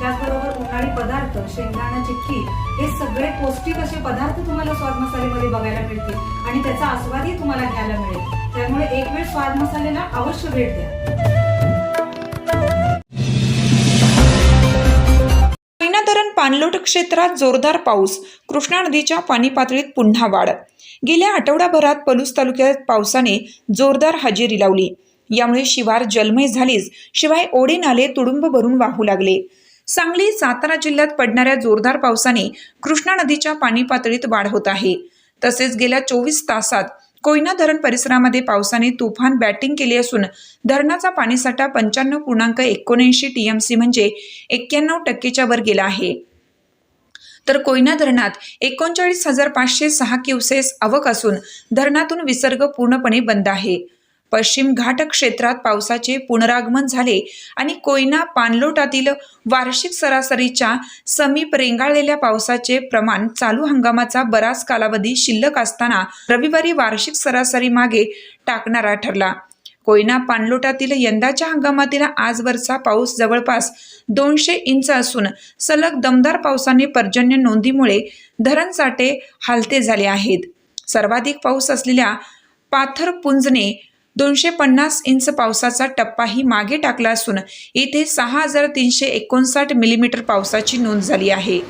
त्याचबरोबर उन्हाळी पदार्थ शेंगदाणा चिक्की हे सगळे पौष्टिक असे पदार्थ तुम्हाला स्वाद मसालेमध्ये बघायला मिळतील आणि त्याचा आस्वादही तुम्हाला घ्यायला मिळेल. त्यामुळे एक वेळ स्वाद मसालेला अवश्य भेट द्या. धरण पाणलोट क्षेत्रात जोरदार पाऊस कृष्णा नदीच्या पाणी पातळीत पुन्हा वाढ. गेल्या आठवडाभरात पलूस तालुक्यात पावसाने जोरदार हजेरी लावली. यामुळे शिवार जलमय झालीच. शिवाय ओढे नाले तुडुंब भरून वाहू लागले. सांगली सातारा जिल्ह्यात पडणाऱ्या जोरदार पावसाने कृष्णा नदीच्या पाणी पातळीत वाढ होत आहे. तसेच गेल्या चोवीस तासात कोयना धरण परिसरामध्ये पावसाने तुफान बॅटिंग केली असून धरणाचा पाणीसाठा पंच्याण्णव पूर्णांक एकोणऐंशी टीएमसी म्हणजे एक्क्याण्णव टक्केच्या वर गेला आहे. तर कोयना धरणात एकोणचाळीस हजार पाचशे सहा क्युसेस आवक असून धरणातून विसर्ग पूर्णपणे बंद आहे. पश्चिम घाट क्षेत्रात पावसाचे पुनरागमन झाले आणि कोयना पाणलोटातील वार्षिक सरासरीच्या समीप रेंगाळलेल्या पावसाचे प्रमाण चालू हंगामाचा बराच कालावधी शिल्लक असताना रविवारी वार्षिक सरासरी मागे टाकणारा ठरला. कोयना पाणलोटातील यंदाच्या हंगामातील आजवरचा पाऊस जवळपास दोनशे इंच असून सलग दमदार पावसाने पर्जन्य नोंदीमुळे धरणसाठे हालते झाले आहेत. सर्वाधिक पाऊस असलेल्या पाथरपुंजने दोनशे पन्नास इंच पावसाचा टप्पाही मागे टाकला असून येथे सहा हजार तीनशे एकोणसाठ मिलीमीटर पावसाची नोंद झाली आहे.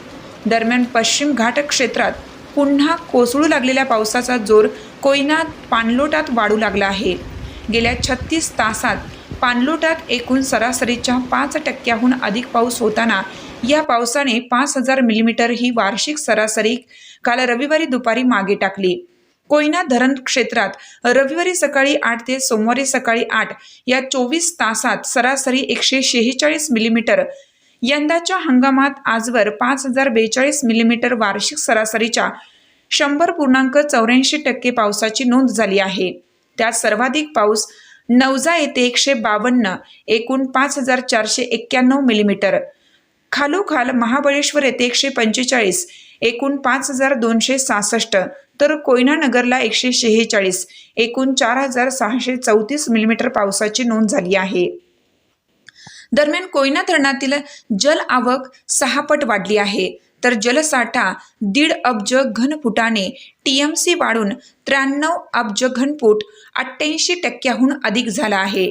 दरम्यान पश्चिम घाट क्षेत्रात पुन्हा कोसळू लागलेल्या पावसाचा जोर कोयना पाणलोटात वाढू लागला आहे. गेल्या छत्तीस तासात पाणलोटात एकूण सरासरीच्या पाच टक्क्याहून अधिक पाऊस होताना या पावसाने पाच हजार मिलीमीटर ही वार्षिक सरासरी काल रविवारी दुपारी मागे टाकली. कोयना धरण क्षेत्रात रविवारी सकाळी आठ ते सोमवारी सकाळी आठ या चोवीस तासात सरासरी एकशे शेहेचाळीस मिलीमीटर. यंदाच्या हंगामात आजवर पाच हजार बेचाळीस मिलीमीटर वार्षिक सरासरीच्या शंभर पूर्णांक चौऱ्याऐंशी टक्के पावसाची नोंद झाली आहे. त्यात सर्वाधिक पाऊस नवजा येथे एकशे बावन्न एकूण पाच हजार चारशे एक्क्याण्णव मिलीमीटर. खालोखाल महाबळेश्वर येथे एकशे पंचेचाळीस एकूण पाच हजार दोनशे सहासष्ट. तर कोयना नगरला एकशे शेहेचाळीस एकूण चार हजार सहाशे चौतीस मिलीमीटर पावसाची नोंद झाली आहे. दरम्यान कोयना धरणातील जल आवक सहापट वाढली आहे. तर जलसाठा दीड अब्ज घनफुटाने टीएमसी वाढून त्र्याण्णव अब्ज घनफूट अठ्ठ्याऐंशी टक्क्याहून अधिक झाला आहे.